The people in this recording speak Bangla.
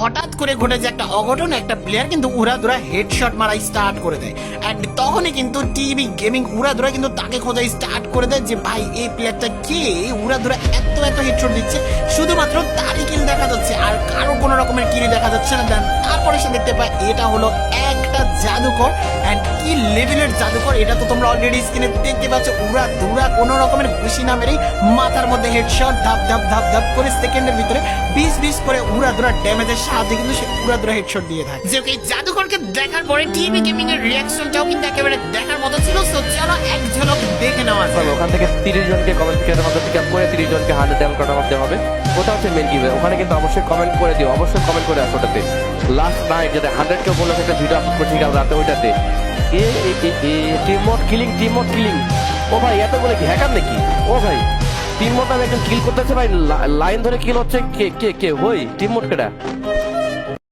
হঠাৎ করে ঘটে যে একটা অঘটন একটা প্লেয়ার কিন্তু উড়াদুরা হেডশট মারাই স্টার্ট করে দেয়। অ্যান্ড তখনই কিন্তু টিভি গেমিং উড়াদুরা কিন্তু তাকে খোঁজাই স্টার্ট করে দেয় যে, ভাই, এই প্লেয়ারটা কে? উড়াদুরা এত এত হেডশট দিচ্ছে। শুধুমাত্র তারই কিল দেখা যাচ্ছে। আর কারও কোনো রকমের কিল দেখা যাচ্ছে না। দেন তারপরে সে দেখতে পায়, এটা হলো একটা জাদুকর। অ্যান্ড কি লেভেলের জাদুকর? এটা তো তোমরা অলরেডি স্ক্রিনে দেখতে পাচ্ছ। উড়া ধুরা কোনো রকমের খুশি না মেরেই মাথার মধ্যে হেডশট ধাপ ধাপ ধাপ ধাপ করে সেকেন্ডের ভিতরে বিশ বিশ করে উড়া ধুরা ড্যামেজের সাহায্যে কিন্তু সে উড়া ধুরা হেডশট দিয়ে থাকে। যে এই জাদুকরকে দেখার পরে টিভি গেমিং এর রিয়াকশনটাও কিন্তু একেবারে দেখার মতো ছিল। সো চলো এক ঝলক দেখে নেওয়া যাক। ওখান থেকে তিরিশ জনকে কমেন্ট ক্রিয়েটার মধ্যে পিক আপ করে তিরিশ জনকে হান্ড্রেড ড্যাম করার মধ্যে হবে। ওটা হচ্ছে মেন গিভে ওখানে কিন্তু অবশ্যই কমেন্ট করে দিও। অবশ্যই কমেন্ট করে আসো ওটাতে। লাস্ট নাইট যাতে হান্ড্রেড কেউ বলে একটা ভিডিও আপলোড করছি কাল রাতে ওইটাতে। এ টিম মোট কিলিং টিম মোট কিলিং ও ভাই, এত বলে কি হ্যাকার নাকি? ও ভাই টিম মোট আমি একজন কিল করতেছে ভাই লাইন ধরে কিল হচ্ছে কে কে কে? ওই টিম মোট কেটা